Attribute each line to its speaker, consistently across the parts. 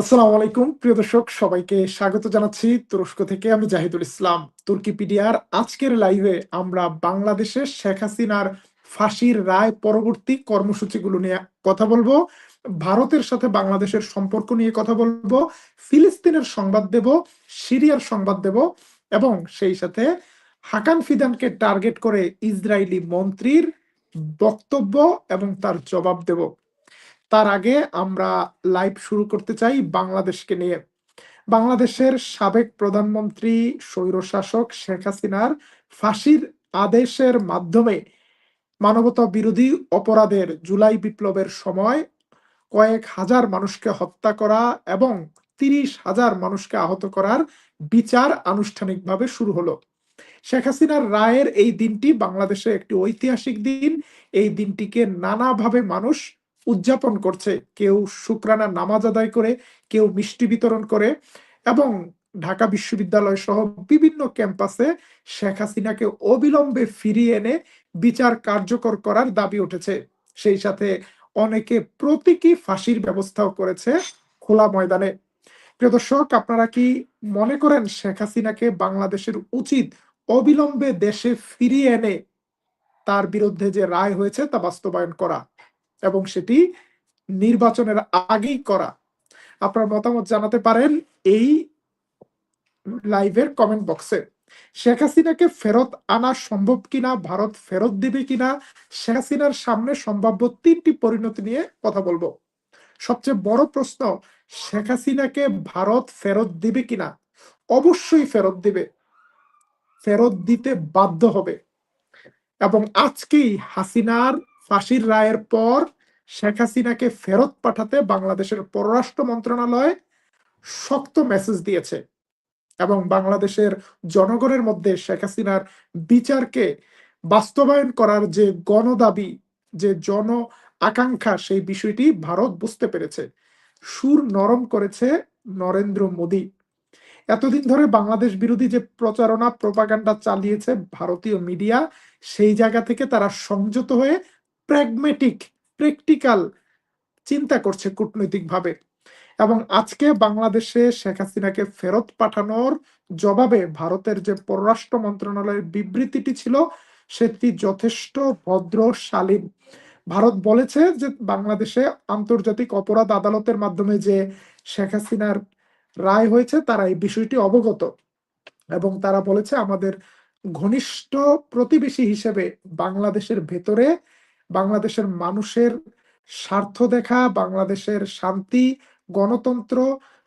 Speaker 1: আসসালামু আলাইকুম, প্রিয় দর্শক, সবাইকে স্বাগত জানাচ্ছি তুরস্ক থেকে আমি জাহিদুল ইসলাম। তুর্কিপিডিয়ার আজকের লাইভে আমরা বাংলাদেশের শেখ হাসিনার ফাঁসির রায় পরবর্তী কর্মসূচিগুলো নিয়ে কথা বলব, ভারতের সাথে বাংলাদেশের সম্পর্ক নিয়ে কথা বলব, ফিলিস্তিনের সংবাদ দেব, সিরিয়ার সংবাদ দেব এবং সেই সাথে হাকান ফিদানকে টার্গেট করে ইসরায়েলি মন্ত্রীর বক্তব্য এবং তার জবাব দেব। তার আগে আমরা লাইভ শুরু করতে চাই বাংলাদেশকে নিয়ে। বাংলাদেশের সাবেক প্রধানমন্ত্রী, স্বৈরশাসক শেখ হাসিনার ফাঁসির আদেশের মাধ্যমে মানবতা বিরোধী অপরাধের জুলাই বিপ্লবের সময় কয়েক হাজার মানুষকে হত্যা করা এবং তিরিশ হাজার মানুষকে আহত করার বিচার আনুষ্ঠানিকভাবে শুরু হলো। শেখ হাসিনার রায়ের এই দিনটি বাংলাদেশে একটি ঐতিহাসিক দিন। এই দিনটিকে নানাভাবে মানুষ উদযাপন করছে। কেউ শুক্রানা নামাজ আদায় করে, কেউ মিষ্টি বিতরণ করে এবং ঢাকা বিশ্ববিদ্যালয় সহ বিভিন্ন ক্যাম্পাসে শেখ হাসিনাকে অবিলম্বে ফিরিয়ে এনে বিচার কার্যকর করার দাবি উঠেছে। সেই সাথে অনেকে প্রতীকী ফাঁসির ব্যবস্থাও করেছে খোলা ময়দানে। প্রিয় দর্শক, আপনারা কি মনে করেন শেখ হাসিনাকে বাংলাদেশের উচিত অবিলম্বে দেশে ফিরিয়ে এনে তার বিরুদ্ধে যে রায় হয়েছে তা বাস্তবায়ন করা? এবং সেটি নির্বাচনের আগেই করা। আপনার মতামত জানাতে পারেন এই লাইভের কমেন্ট বক্সে শেখ হাসিনাকে ফেরত আনা সম্ভব কিনা, ভারত ফেরত দিবে কিনা, শেখ হাসিনার সামনে সম্ভাব্য তিনটি পরিণতি নিয়ে কথা বলব। সবচেয়ে বড় প্রশ্ন, শেখ হাসিনাকে ভারত ফেরত দিবে কিনা? অবশ্যই ফেরত দিবে। ফেরত দিতে বাধ্য হবে। এবং আজকেই হাসিনার ফাঁসির রায়ের পর শেখ হাসিনাকে ফেরত পাঠাতে বাংলাদেশের পররাষ্ট্র মন্ত্রণালয় শক্ত মেসেজ দিয়েছে এবং বাংলাদেশের জনগণের মধ্যে শেখ হাসিনার বিচারকে বাস্তবায়ন করার যে গণদাবি, যে জন আকাঙ্ক্ষা, সেই বিষয়টি ভারত বুঝতে পেরেছে। সুর নরম করেছে নরেন্দ্র মোদী। এতদিন ধরে বাংলাদেশ বিরোধী যে প্রচারণা প্রপাগান্ডা চালিয়েছে ভারতীয় মিডিয়া সেই জায়গা থেকে তারা সংযত হয়ে প্র্যাগমেটিক প্র্যাকটিক্যাল চিন্তা করছে কূটনৈতিকভাবে। এবং আজকে বাংলাদেশে শেখ হাসিনাকে ফেরত পাঠানোর জবাবে ভারতের যে পররাষ্ট্র মন্ত্রণালয়ের বিবৃতিটি ছিল, সেটি যথেষ্ট ভদ্র, শালীন। ভারত বলেছে যে বাংলাদেশে আন্তর্জাতিক অপরাধ আদালতের মাধ্যমে যে শেখ হাসিনার রায় হয়েছে, তারা এই বিষয়টি অবগত। এবং তারা বলেছে, আমাদের ঘনিষ্ঠ প্রতিবেশী হিসেবে বাংলাদেশের ভেতরে বাংলাদেশের মানুষের স্বার্থ দেখা, বাংলাদেশের শান্তি, গণতন্ত্র,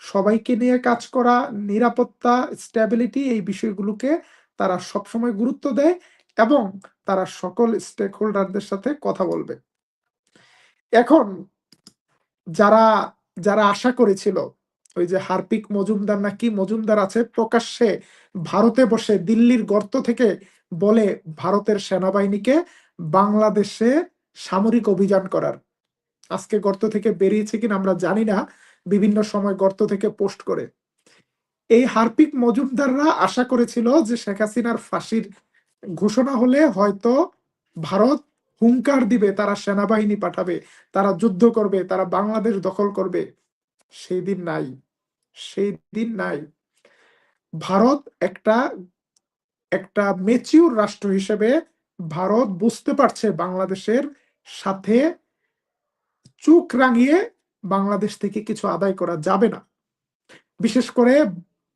Speaker 1: সবাইকে নিয়ে কাজ করা, নিরাপত্তা স্ট্যাবিলিটি এই বিষয়গুলোকে তারা সবসময় গুরুত্ব দেয় এবং তারা সকল স্টেক হোল্ডারদের সাথে কথা বলবে। এখন যারা যারা আশা করেছিল ওই যে হারপিক মজুমদার না কি মজুমদার আছে, প্রকাশ্যে ভারতে বসে দিল্লির গর্ত থেকে বলে ভারতের সেনাবাহিনীকে বাংলাদেশে সামরিক অভিযান করার। আজকে গর্ত থেকে বেরিয়েছে কিনা আমরা জানি না, বিভিন্ন সময় গর্ত থেকে পোস্ট করে। এই হারপিক মজুমদাররা আশা করেছিল যে শেখ হাসিনার ফাঁসির ঘোষণা হলে হয়তো ভারত হুঙ্কার দিবে, তারা সেনাবাহিনী পাঠাবে, তারা যুদ্ধ করবে, তারা বাংলাদেশ দখল করবে। সেই দিন নাই, সেই দিন নাই। ভারত একটা একটা মেচিউর রাষ্ট্র হিসেবে ভারত বুঝতে পারছে বাংলাদেশের সাথে চোখ রাঙিয়ে বাংলাদেশ থেকে কিছু আদায় করা যাবে না। বিশেষ করে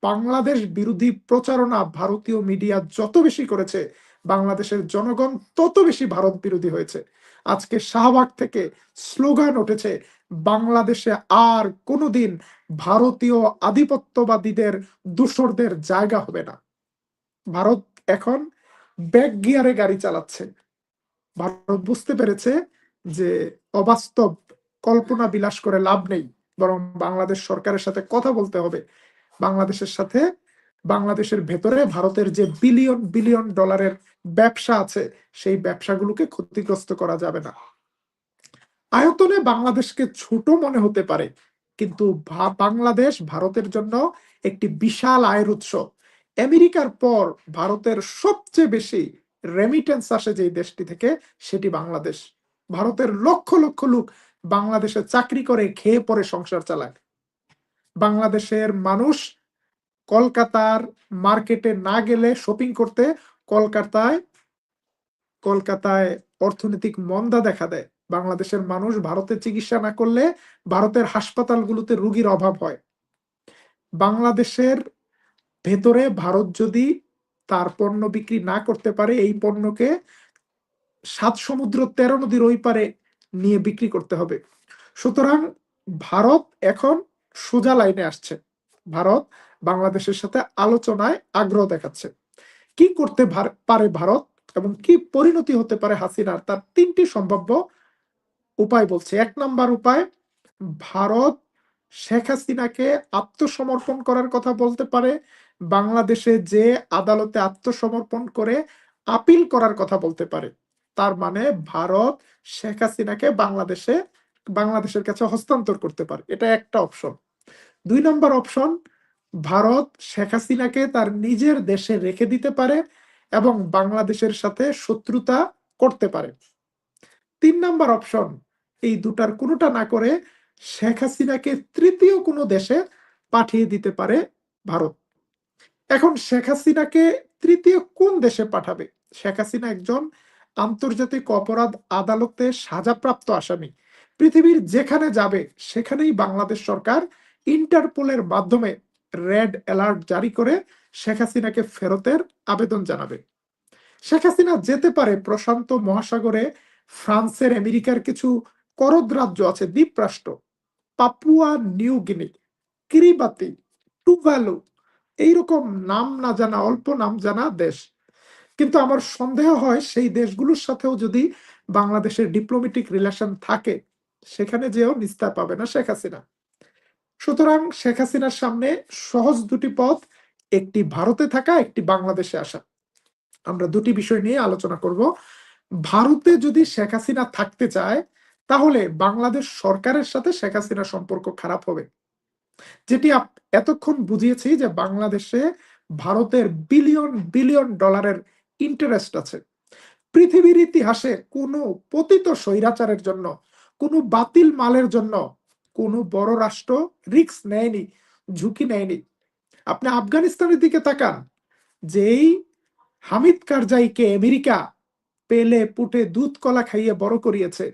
Speaker 1: বাংলাদেশ বিরোধী প্রচারণা ভারতীয় মিডিয়া যত বেশি করেছে, বাংলাদেশের জনগণ তত বেশি ভারত বিরোধী হয়েছে। আজকে শাহবাগ থেকে স্লোগান উঠেছে, বাংলাদেশে আর কোনোদিন ভারতীয় আধিপত্যবাদীদের দূষরদের জায়গা হবে না। ভারত এখন ব্যাক গিয়ারে গাড়ি চালাচ্ছে। ভারত বুঝতে পেরেছে যে অবাস্তব কল্পনা বিলাস করে লাভ নেই, বরং বাংলাদেশ সরকারের সাথে কথা বলতে হবে। বাংলাদেশের সাথে, বাংলাদেশের ভেতরে ভারতের যে বিলিয়ন বিলিয়ন ডলারের ব্যবসা আছে, সেই ব্যবসাগুলোকে ক্ষতিগ্রস্ত করা যাবে না। আয়তনে বাংলাদেশকে ছোট মনে হতে পারে, কিন্তু বাংলাদেশ ভারতের জন্য একটি বিশাল আয়ের উৎস। আমেরিকার পর ভারতের সবচেয়ে বেশি রেমিটেন্স আসে যে দেশটি থেকে, সেটি বাংলাদেশ। ভারতের লক্ষ লক্ষ লোক বাংলাদেশে চাকরি করে, খেয়ে পরে সংসার চালায়। বাংলাদেশের মানুষ কলকাতার মার্কেটে না গেলে শপিং করতে কলকাতায় কলকাতায় অর্থনৈতিক মন্দা দেখা দেয়। বাংলাদেশের মানুষ ভারতে চিকিৎসা না করলে ভারতের হাসপাতালগুলোতে রুগীর অভাব হয়। বাংলাদেশের ভেতরে ভারত যদি তার পণ্য বিক্রি না করতে পারে, এই পণ্যকে সাত সমুদ্র তেরো নদীর ওই পারে নিয়ে বিক্রি করতে হবে। সুতরাং ভারত এখন সোজা লাইনে আসছে। ভারত বাংলাদেশের সাথে আলোচনায় আগ্রহ দেখাচ্ছে। কি করতে পারে ভারত এবং কি পরিণতি হতে পারে হাসিনার? তার তিনটি সম্ভাব্য উপায় বলছে। এক নাম্বার উপায়, ভারত শেখ হাসিনাকে আত্মসমর্পণ করার কথা বলতে পারে বাংলাদেশে যে আদালতে আত্মসমর্পণ করে আপিল করার কথা বলতে পারে, তার মানে ভারত শেখ হাসিনাকে বাংলাদেশে, বাংলাদেশের কাছে হস্তান্তর করতে পারে। এটা একটা অপশন। দুই নম্বর অপশন, ভারত শেখ হাসিনাকে তার নিজের দেশে রেখে দিতে পারে এবং বাংলাদেশের সাথে শত্রুতা করতে পারে। তিন নম্বর অপশন, এই দুটার কোনোটা না করে শেখ হাসিনাকে তৃতীয় কোনো দেশে পাঠিয়ে দিতে পারে ভারত। এখন শেখ হাসিনাকে তৃতীয় কোন দেশে পাঠাবে? শেখ হাসিনা একজন আন্তর্জাতিক অপরাধ আদালতে সাজাপ্রাপ্ত আসামি। পৃথিবীর যেখানে যাবে, সেখানেই বাংলাদেশ সরকার ইন্টারপোলের মাধ্যমে রেড অ্যালার্ট জারি করে শেখ হাসিনাকে ফেরতের আবেদন জানাবে। শেখ হাসিনা যেতে পারে প্রশান্ত মহাসাগরে, ফ্রান্সের আমেরিকার কিছু করদ রাজ্য আছে, দ্বীপরাষ্ট্র, Papua New Guinea, Kiribati Tuvalu এইরকম নাম না জানা, অল্প নাম জানা দেশ। কিন্তু আমার সন্দেহ হয় সেই দেশগুলোর সাথেও যদি বাংলাদেশের ডিপ্লোমেটিক রিলেশন থাকে, সেখানে যেও নিস্তার পাবে না শেখ হাসিনা। সুতরাং শেখ হাসিনার সামনে সহজ দুটি পথ, একটি ভারতে থাকা, একটি বাংলাদেশে আসা। আমরা দুটি বিষয় নিয়ে আলোচনা করব। ভারতে যদি শেখ হাসিনা থাকতে চায়, তাহলে বাংলাদেশ সরকারের সাথে শেখ হাসিনার সম্পর্ক খারাপ হবে। যেটি এতক্ষণ বুঝিয়েছি যে বাংলাদেশে ভারতের বিলিয়ন বিলিয়ন ডলারের ইন্টারেস্ট আছে। পৃথিবীর ইতিহাসে কোনো পতিত স্বৈরাচারের জন্য, কোনো বাতিল মালের জন্য কোনো বড় রাষ্ট্র রিক্স নেয়নি, ঝুঁকি নেয়নি। আপনি আফগানিস্তানের দিকে তাকান, যেই হামিদ কারজাইকে আমেরিকা পেলে পুটে দুধ কলা খাইয়ে বড় করিয়েছে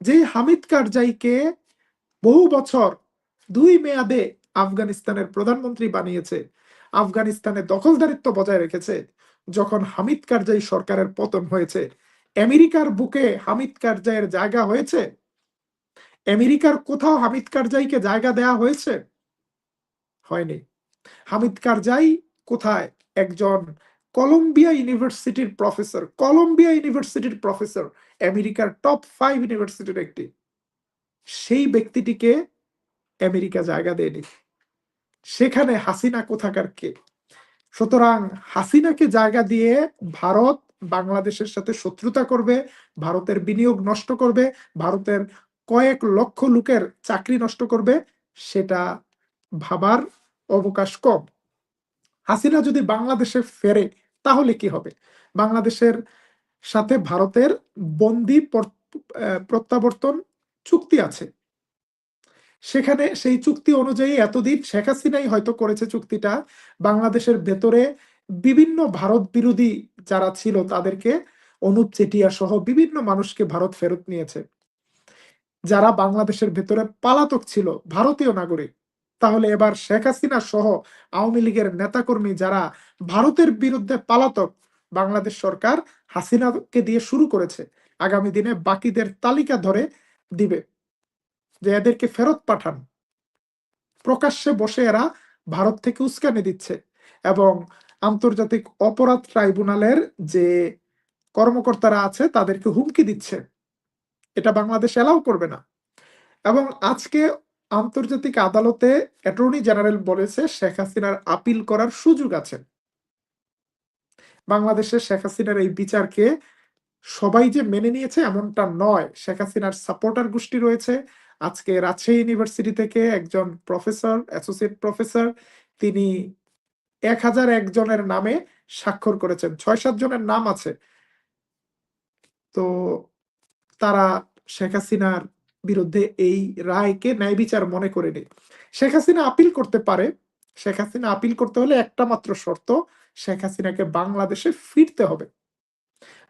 Speaker 1: যে হামিদ কারজাইকে বহু বছর দুই মেয়াদে আফগানিস্তানের প্রধানমন্ত্রী বানিয়েছে। আফগানিস্তানে দখলদারিত্ব বজায় রেখেছে, যখন হামিদ কারজাই সরকারের পতন হয়েছে। আমেরিকার বুকে হামিদ কারজাইয়ের জায়গা হয়েছে? আমেরিকার কোথাও হামিদ কারজাইকে জায়গা দেয়া হয়েছে? হয়নি। হামিদ কারজাই কোথায়? একজন কলম্বিয়া ইউনিভার্সিটির প্রফেসর। কলম্বিয়া ইউনিভার্সিটির প্রফেসর, আমেরিকার টপ ফাইভ ইউনিভার্সিটির একটি। সেই ব্যক্তিটিকে আমেরিকা জায়গা দেয়নি। সেখানে হাসিনা কোথাকার কে? সুতরাং হাসিনাকে জায়গা দিয়ে ভারত বাংলাদেশের সাথে শত্রুতা করবে, ভারতের বিনিয়োগ নষ্ট করবে, ভারতের কয়েক লক্ষ লোকের চাকরি নষ্ট করবে, সেটা ভাবার অবকাশ কম। হাসিনা যদি বাংলাদেশে ফেরে, তাহলে কি হবে? বাংলাদেশের সাথে ভারতের বন্দি প্রত্যাবর্তন চুক্তি আছে। সেখানে সেই চুক্তি অনুযায়ী এতদিন শেখ হাসিনাই হয়তো করেছে চুক্তিটা। বাংলাদেশের ভেতরে বিভিন্ন ভারত বিরোধী যারা ছিল তাদেরকে অনুপ চেটিয়া সহ বিভিন্ন মানুষকে ভারত ফেরত নিয়েছে। যারা বাংলাদেশের ভেতরে পালাতক ছিল, ভারতীয় নাগরিক, তাহলে এবার শেখ হাসিনা সহ আওয়ামী লীগের নেতাকর্মী যারা ভারতের বিরুদ্ধে পালাতক, বাংলাদেশ সরকার হাসিনাকে দিয়ে শুরু করেছে। আগামী দিনে বাকিদের তালিকা ধরে দিবে। যে এদেরকে ফেরত পাঠান। প্রকাশ্যে বসে এরা ভারত থেকে উস্কানি দিচ্ছে এবং আন্তর্জাতিক অপরাধ ট্রাইব্যুনালের যে কর্মকর্তারা আছে, তাদেরকে হুমকি দিচ্ছে। এটা বাংলাদেশ এলাও করবে না। এবং আজকে আন্তর্জাতিক আদালতে অ্যাটর্নি জেনারেল বলেছে, শেখ হাসিনার আপিল করার সুযোগ আছে। বাংলাদেশের শেখ হাসিনার এই বিচারকে সবাই যে মেনে নিয়েছে এমনটা নয়। শেখ হাসিনার সাপোর্টার গোষ্ঠী রয়েছে আজকে রাজশাহী ইউনিভার্সিটি থেকে একজন প্রফেসর অ্যাসোসিয়েট প্রফেসর তিনি এক হাজার একজনের নামে স্বাক্ষর করেছেন। ছয় সাত জনের নাম আছে। তো তারা শেখ হাসিনার বিরুদ্ধে এই রায়কে ন্যায় বিচার মনে করে নেই শেখ হাসিনা আপিল করতে পারে। শেখ হাসিনা আপিল করতে হলে একটা মাত্র শর্ত, শেখ হাসিনাকে বাংলাদেশে ফিরতে হবে।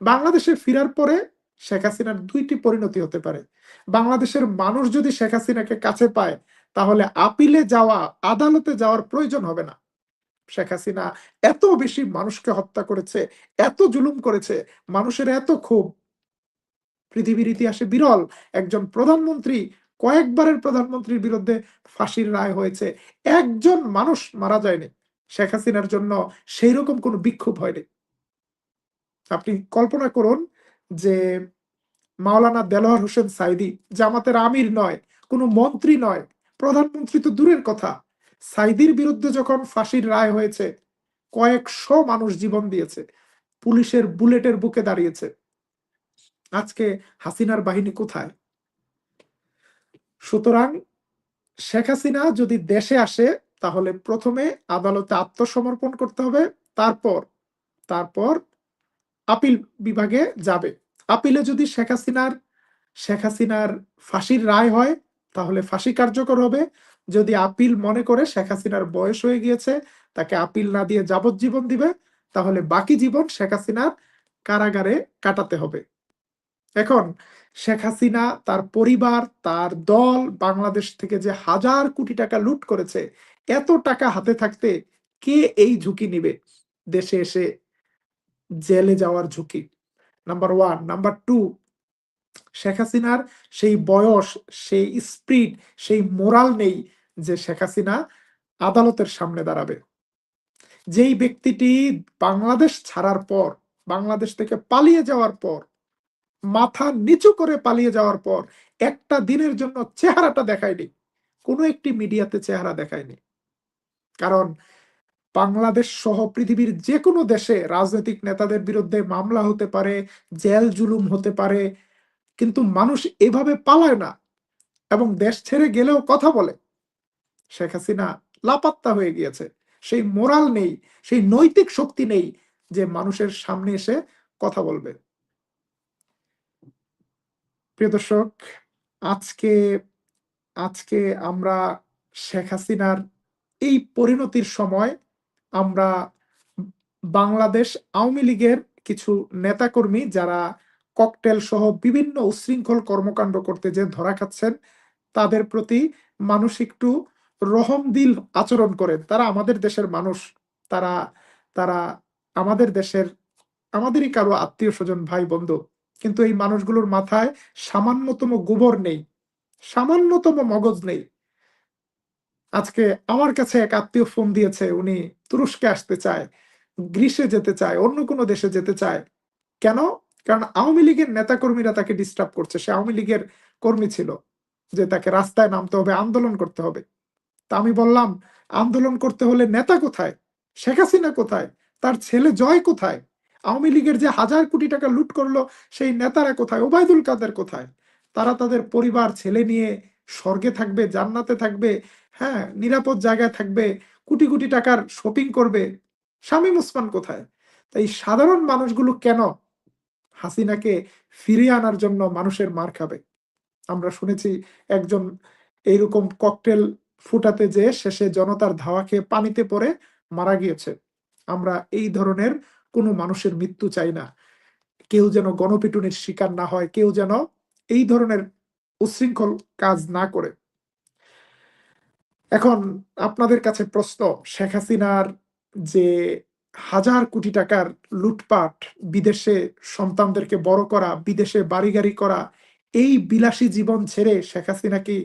Speaker 1: বাংলাদেশে ফিরার পরে শেখ হাসিনার দুইটি পরিণতি হতে পারে। বাংলাদেশের মানুষ যদি শেখ হাসিনাকে কাছে পায়, তাহলে আপিলে যাওয়া, আদালতে যাওয়ার প্রয়োজন হবে না। শেখ হাসিনা এত বেশি মানুষকে হত্যা করেছে, এত জুলুম করেছে, মানুষের এত ক্ষোভ। পৃথিবীর ইতিহাসে বিরল একজন প্রধানমন্ত্রী, কয়েকবারের প্রধানমন্ত্রীর বিরুদ্ধে ফাঁসির রায় হয়েছে। একজন মানুষ মারা যায়নি। শেখ হাসিনার জন্য সেই রকম কোনো বিক্ষোভ হয়নি। আপনি কল্পনা করুন যে মাওলানা দেলোয়ার হোসেন সাইদি জামাতের আমির নয়, কোনো মন্ত্রী নয়, প্রধানমন্ত্রী তো দূরের কথা। সাইদির বিরুদ্ধে যখন ফাঁসির রায় হয়েছে, কয়েকশো মানুষ জীবন দিয়েছে, পুলিশের বুলেটের বুকে দাঁড়িয়েছে। আজকে হাসিনার বাহিনী কোথায়? সুতরাং শেখ হাসিনা যদি দেশে আসে, তাহলে প্রথমে আদালতে আত্মসমর্পণ করতে হবে, তারপর তারপর আপিল বিভাগে যাবে। আপিলে যদি শেখ হাসিনার শেখ হাসিনার ফাঁসির রায় হয়, তাহলে ফাঁসি কার্যকর হবে। যদি আপিল মনে করে শেখ হাসিনার বয়স হয়ে গিয়েছে, তাকে আপিল না দিয়ে যাবজ্জীবন দিবে, তাহলে বাকি জীবন শেখ হাসিনার কারাগারে কাটাতে হবে। এখন, শেখ হাসিনা, তার পরিবার, তার দল, বাংলাদেশ থেকে যে হাজার কোটি টাকা লুট করেছে, এত টাকা হাতে থাকতে কে এই ঝুঁকি নিবে? দেশে এসে জেলে যাওয়ার ঝুঁকি। Number one number two Sheikh হাসিনার সেই বয়স, সেই স্পিড, সেই মোরাল নেই যে শেখ হাসিনা আদালতের সামনে দাঁড়াবে। যেই ব্যক্তিটি বাংলাদেশ ছাড়ার পর, বাংলাদেশ থেকে পালিয়ে যাওয়ার পর, মাথা নিচু করে পালিয়ে যাওয়ার পর, একটা দিনের জন্য চেহারাটা দেখায়নি। কোনো একটি মিডিয়াতে চেহারা দেখায়নি। কারণ বাংলাদেশ সহ পৃথিবীর যে কোনো দেশে রাজনৈতিক নেতাদের বিরুদ্ধে মামলা হতে পারে, জেল জুলুম হতে পারে, কিন্তু মানুষ এভাবে পালায় না এবং দেশ ছেড়ে গেলেও কথা বলে। শেখ হাসিনা লাপাত্তা হয়ে গিয়েছে। সেই মোরাল নেই, সেই নৈতিক শক্তি নেই যে মানুষের সামনে এসে কথা বলবে। প্রিয় দর্শক, আজকে আজকে আমরা শেখ হাসিনার এই পরিণতির সময় আমরা বাংলাদেশ আওয়ামী লীগের কিছু নেতাকর্মী যারা ককটেল সহ বিভিন্ন উশৃঙ্খল কর্মকাণ্ড করতে যে ধরা খাচ্ছেন, তাদের প্রতি মানুষ একটু রহম দিল আচরণ করেন। তারা আমাদের দেশের মানুষ, তারা তারা আমাদের দেশের, আমাদেরই কারও আত্মীয় স্বজন, ভাই, বন্ধু। কিন্তু এই মানুষগুলোর মাথায় সামান্যতম গোবর নেই, সামান্যতম মগজ নেই। আজকে আমার কাছে এক আত্মীয় ফোন দিয়েছে, উনি তুরস্কে আসতে চায়, গ্রীসে যেতে চায়, অন্য কোনো দেশে যেতে চায়। কেন? কারণ আওয়ামী লীগের নেতাকর্মীরা তাকে ডিস্টার্ব করছে। সে আওয়ামী লীগের কর্মী ছিল, যে তাকে রাস্তায় নামতে হবে, আন্দোলন করতে হবে। তা আমি বললাম, আন্দোলন করতে হলে নেতা কোথায়? শেখ হাসিনা কোথায়? তার ছেলে জয় কোথায়? আওয়ামী লীগের যে হাজার কোটি টাকা লুট করল, সেই নেতারা কোথায়? ওবায়দুল কাদের কোথায়? তারা তাদের পরিবার, ছেলে নিয়ে স্বর্গে থাকবে, জান্নাতে থাকবে হ্যাঁ নিরাপদ জায়গায় থাকবে, কোটি কোটি টাকার শপিং করবে। শামীম ওসমান কোথায়? তাই সাধারণ মানুষগুলো কেন হাসিনাকে ফিরিয়ে আনার জন্য মানুষের মার খাবে? আমরা শুনেছি একজন এইরকম ককটেল ফুটাতে যে শেষে জনতার ধাওয়া খেয়ে পানিতে পড়ে মারা গিয়েছে। আমরা এই ধরনের কোনো মানুষের মৃত্যু চাই না। কেউ যেন গণপিটুনির শিকার না হয়, কেউ যেন এই ধরনের উশৃঙ্খল কাজ না করে। এখন আপনাদের কাছে প্রশ্ন, শেখ হাসিনার যে হাজার কোটি টাকার লুটপাট, বিদেশে সন্তানদেরকে বড় করা, বিদেশে বাড়ি গাড়ি করা, এই বিলাসী জীবন ছেড়ে শেখ হাসিনা কি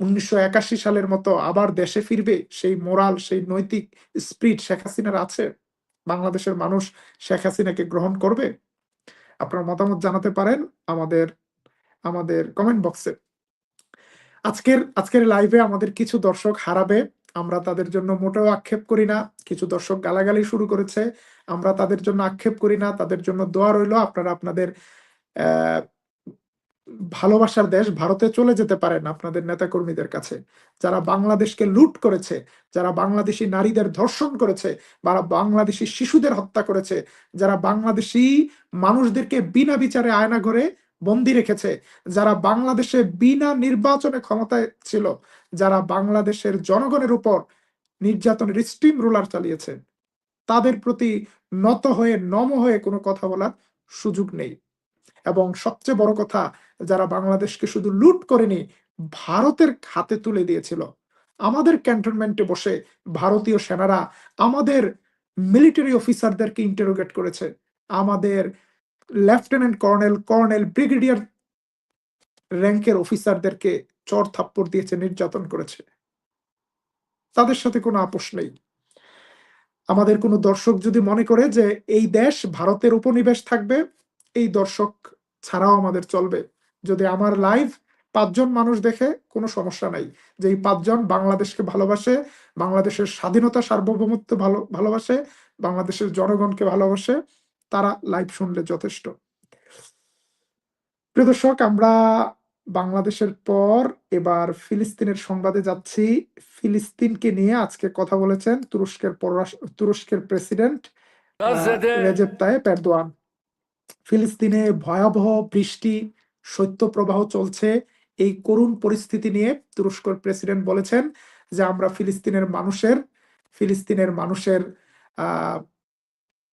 Speaker 1: উনিশশো একাশি সালের মতো আবার দেশে ফিরবে? সেই মোরাল, সেই নৈতিক স্পিরিট শেখ হাসিনার আছে? বাংলাদেশের মানুষ শেখ হাসিনাকে গ্রহণ করবে? আপনার মতামত জানাতে পারেন আমাদের আমাদের কমেন্ট বক্সে আজকের আজকের লাইভে আমাদের কিছু দর্শক হারাবে। আমরা তাদের জন্য মোটেও আক্ষেপ করি না। কিছু দর্শক গালাগালি শুরু করেছে। আমরা তাদের জন্য আক্ষেপ করি না। তাদের জন্য দোয়া রইল আপনারা আপনাদের ভালোবাসার দেশ ভারতে চলে যেতে পারেন আপনাদের নেতাকর্মীদের কাছে। যারা বাংলাদেশকে লুট করেছে, যারা বাংলাদেশি নারীদের ধর্ষণ করেছে বা বাংলাদেশি শিশুদের হত্যা করেছে, যারা বাংলাদেশি মানুষদেরকে বিনা বিচারে আয়না ঘরে বন্দি রেখেছে, যারা বাংলাদেশে বিনা নির্বাচনে ক্ষমতায় ছিল, যারা বাংলাদেশের জনগণের উপর নির্যাতনের স্টিম রুলার চালিয়েছে, তাদের প্রতি নত হয়ে, নম হয়ে কোনো কথা বলার সুযোগ নেই। এবং সবচেয়ে বড় কথা, যারা বাংলাদেশকে শুধু লুট করেনি, ভারতের হাতে তুলে দিয়েছিল। আমাদের ক্যান্টনমেন্টে বসে ভারতীয় সেনারা আমাদের মিলিটারি অফিসারদেরকে ইন্টারোগেট করেছে। আমাদের লেফটেন্যান্ট কর্নেল কর্নেল ব্রিগেডিয়ার র্যাঙ্কের অফিসারদেরকে চর থাপ্পড় দিয়েছে, নির্যাতন করেছে। তাদের সাথে কোনো আপোষ নেই। আমাদের কোনো দর্শক যদি মনে করে যে এই দেশ ভারতের উপনিবেশ থাকবে, এই দর্শক ছাড়াও আমাদের চলবে। যদি আমার লাইভ পাঁচজন মানুষ দেখে, কোনো সমস্যা নাই। যে এই পাঁচজন বাংলাদেশকে ভালোবাসে, বাংলাদেশের স্বাধীনতা সার্বভৌমত্ব ভালো, ভালোবাসে, বাংলাদেশের জনগণকে ভালোবাসে তারা লাইভ শুনলে যথেষ্ট। প্রিয় দর্শক আমরা বাংলাদেশের পর এবার ফিলিস্তিনের সংবাদে যাচ্ছি। ফিলিস্তিনকে নিয়ে আজকে কথা বলেছেন তুরস্কের পররাষ্ট্র তুরস্কের প্রেসিডেন্ট রেজেপ তায়েপ এরদোয়ান। ফিলিস্তিনে ভয়াবহ বৃষ্টি শৈত্যপ্রবাহ চলছে। এই করুণ পরিস্থিতি নিয়ে তুরস্কর প্রেসিডেন্ট বলেছেন যে আমরা ফিলিস্তিনের মানুষের ফিলিস্তিনের মানুষের আহ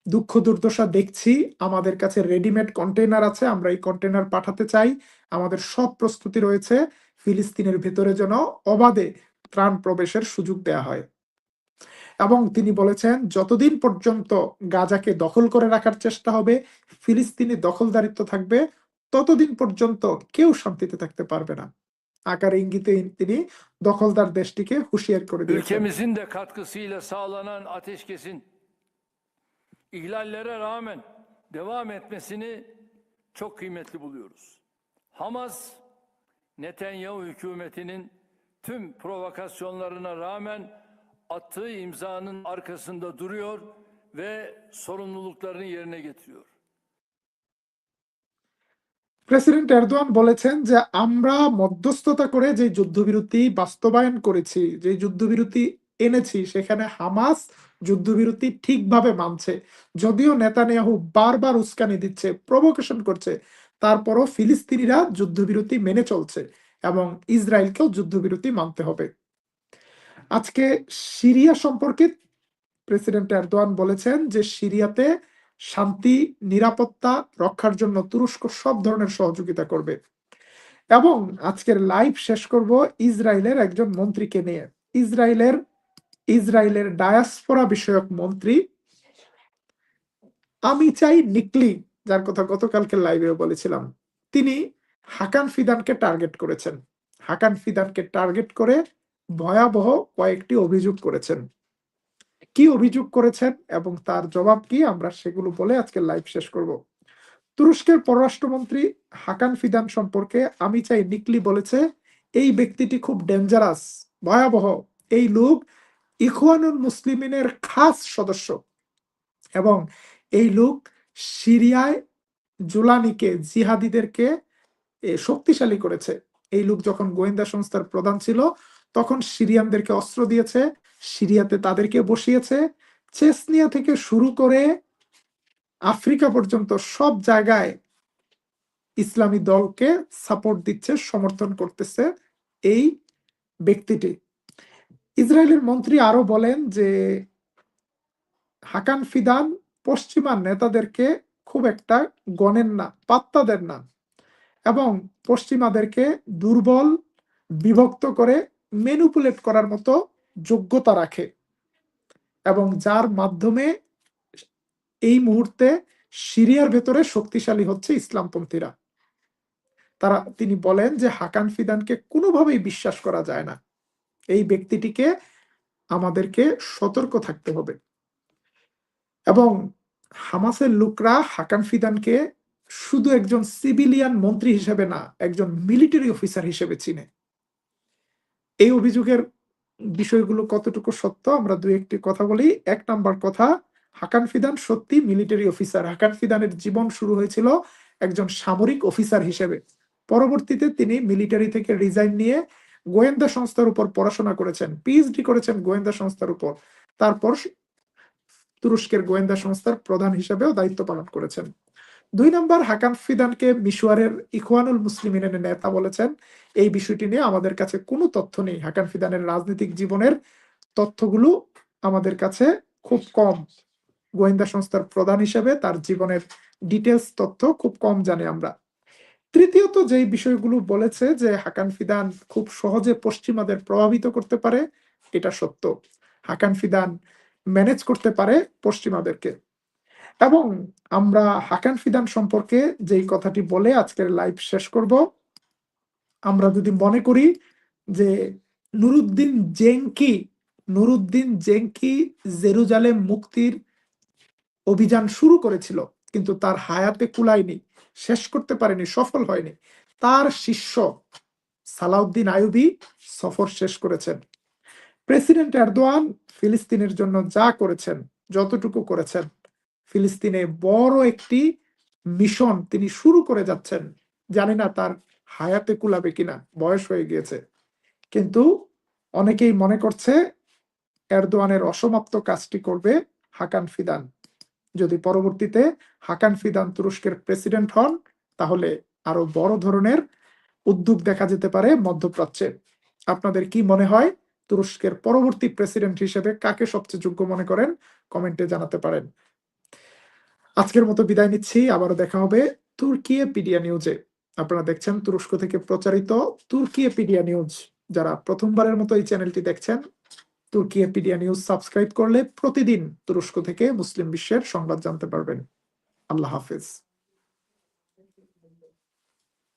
Speaker 1: দুঃখ দুর্দশা দেখছি। আমাদের কাছে রেডিমেড কন্টেনার আছে, আমরা এই কন্টেনার পাঠাতে চাই। আমাদের সব প্রস্তুতি রয়েছে। ফিলিস্তিনের ভেতরে যেন অবাধে ত্রাণ প্রবেশের সুযোগ দেয়া হয়। এবং তিনি বলেছেন, যতদিন পর্যন্ত গাজাকে দখল করে রাখার চেষ্টা হবে, ফিলিস্তিনি দখলদারিত্ব থাকবে, ততদিন পর্যন্ত কেউ শান্তিতে থাকতে পারবে না। আকার ইঙ্গিতে তিনি দখলদার দেশটিকে হুঁশিয়ার করে দিয়েছেন।
Speaker 2: ihlallere rağmen devam etmesini çok kıymetli buluyoruz. Hamas, Netanyahu hükümetinin tüm provokasyonlarına rağmen attığı imzanın arkasında duruyor ve sorumluluklarını yerine getiriyor.
Speaker 1: President Erdogan বলেছেন যে আমরা মধ্যস্থতা করে যে যুদ্ধবিরতি বাস্তবায়ন করেছি যে যুদ্ধবিরতি এনেছি সেখানে হামাস যুদ্ধবিরতি ঠিকভাবে মানছে। যদিও নেতানিয়াহু বারবার উস্কানি দিচ্ছে প্রভোকেশন করছে, তারপরও ফিলিস্তিনিরা যুদ্ধবিরতি মেনে চলছে এবং ইসরায়েলকেও যুদ্ধবিরতি মানতে হবে। আজকে সিরিয়া সম্পর্কে প্রেসিডেন্ট এরদোয়ান বলেছেন যে সিরিয়াতে শান্তি, নিরাপত্তা, রক্ষার জন্য তুরস্ক সব ধরনের সহযোগিতা করবে। এবং আজকের লাইভ শেষ করব ইসরায়েলের একজন মন্ত্রীকে নিয়ে। ইসরায়েলের ইসরায়েলের ডায়াসপোরা বিষয়ক মন্ত্রী আমি চাই নিকলি, যার কথা গতকালকে লাইভে বলেছিলাম, তিনি হাকান ফিদানকে টার্গেট করেছেন। হাকান ফিদানকে টার্গেট করে ভয়াবহ কয়েকটি অভিযোগ করেছেন। কি অভিযোগ করেছেন এবং তার জবাব কি, আমরা সেগুলো বলে আজকে লাইভ শেষ করব। তুরস্কের পররাষ্ট্রমন্ত্রী হাকান ফিদান সম্পর্কে আমি চাই নিকলি বলেছে, এই ব্যক্তিটি খুব ডেঞ্জারাস, ভয়াবহ। এই লোক ইখওয়ানুল মুসলিমিনের খাস সদস্য। এবং এই লোক সিরিয়ায় জুলানিকে, জিহাদিদেরকে শক্তিশালী করেছে। এই লোক যখন গোয়েন্দা সংস্থার প্রধান ছিল, তখন সিরিয়ানদেরকে অস্ত্র দিয়েছে, সিরিয়াতে তাদেরকে বসিয়েছে। চেসনিয়া থেকে শুরু করে আফ্রিকা পর্যন্ত সব জায়গায় ইসলামী দলকে সাপোর্ট দিচ্ছে, সমর্থন করতেছে এই ব্যক্তিটি। ইসরায়েলের মন্ত্রী আরও বলেন যে, হাকান ফিদান পশ্চিমা নেতাদেরকে খুব একটা গণেন না, পাত্তা দেন না এবং পশ্চিমাদেরকে দুর্বল, বিভক্ত করে মেনুপুলেট করার মতো যোগ্যতা রাখে এবং যার মাধ্যমে এই মুহূর্তে সিরিয়ার ভেতরে শক্তিশালী হচ্ছে ইসলামপন্থীরা। তারা, তিনি বলেন যে হাকান ফিদানকে কোনোভাবেই বিশ্বাস করা যায় না। এই ব্যক্তিটিকে আমাদেরকে সতর্ক থাকতে হবে। এবং হামাসের লোকরা হাকান ফিদানকে শুধু একজন সিভিলিয়ান মন্ত্রী হিসেবে না, একজন মিলিটারি অফিসার হিসেবে চিনে। এই অভিযোগের বিষয়গুলো কতটুকু সত্য আমরা দুই একটি কথা বলি। এক নাম্বার কথা হাকান ফিদান সত্যি মিলিটারি অফিসার। হাকান ফিদানের জীবন শুরু হয়েছিল একজন সামরিক অফিসার হিসেবে। পরবর্তীতে তিনি মিলিটারি থেকে রিজাইন নিয়ে গোয়েন্দা সংস্থার উপর পড়াশোনা করেছেন পিএইচডি করেছেন গোয়েন্দা সংস্থার উপর। তারপর তুরস্কের গোয়েন্দা সংস্থার প্রধান হিসেবেও দায়িত্ব পালন করেছেন। দুই নম্বর, হাকান ফিদানকে মিশওয়ারের ইখওয়ানুল মুসলিমিনের নেতা বলেছেন, এই বিষয়টি নিয়ে আমাদের কাছে কোনো তথ্য নেই। হাকান ফিদানের রাজনৈতিক জীবনের তথ্যগুলো আমাদের কাছে খুব কম। গোয়েন্দা সংস্থার প্রধান হিসেবে তার জীবনের ডিটেলস তথ্য খুব কম জানি আমরা। তৃতীয়ত যেই বিষয়গুলো বলেছে যে হাকান ফিদান খুব সহজে পশ্চিমাদের প্রভাবিত করতে পারে, এটা সত্য। হাকান ফিদান ম্যানেজ করতে পারে পশ্চিমাদেরকে। এবং আমরা হাকান ফিদান সম্পর্কে যেই কথাটি বলে আজকের লাইভ শেষ করব, আমরা যদি মনে করি যে Nuruddin Zengi Nuruddin Zengi Jerusalem মুক্তির অভিযান শুরু করেছিল, কিন্তু তার হায়াতে কুলায়নি। শেষ করতে পারেনি, সফল হয়নি। তার শিষ্য সালাউদ্দিন আইয়ুবি সফর শেষ করেছেন। প্রেসিডেন্ট এরদোয়ান ফিলিস্তিনের জন্য যা করেছেন, যতটুকু করেছেন, ফিলিস্তিনে বড় একটি মিশন তিনি শুরু করে যাচ্ছেন। জানি না তার হায়াতে কুলাবে কিনা, বয়স হয়ে গিয়েছে। কিন্তু অনেকেই মনে করছে, এরদোয়ানের অসমাপ্ত কাজটি করবে হাকান ফিদান। যদি পরবর্তীতে হাকান ফিদান তুরস্কের প্রেসিডেন্ট হন, তাহলে আরও বড় ধরনের উদ্যোগ দেখা যেতে পারে মধ্যপ্রাচ্যে। আপনাদের কি মনে হয়? তুরস্কের পরবর্তী প্রেসিডেন্ট হিসেবে কাকে সবচেয়ে যোগ্য মনে করেন? কমেন্টে জানাতে পারেন। আজকের মতো বিদায় নিচ্ছি। আবারও দেখা হবে তুর্কি পিডিয়া নিউজে। আপনারা দেখছেন তুরস্ক থেকে প্রচারিত তুর্কি পিডিয়া নিউজ। যারা প্রথমবারের মতো এই চ্যানেলটি দেখছেন তুর্কি এপিডিয়া নিউজ সাবস্ক্রাইব করলে প্রতিদিন তুরস্ক থেকে মুসলিম বিশ্বের সংবাদ জানতে পারবেন। আল্লাহ হাফেজ।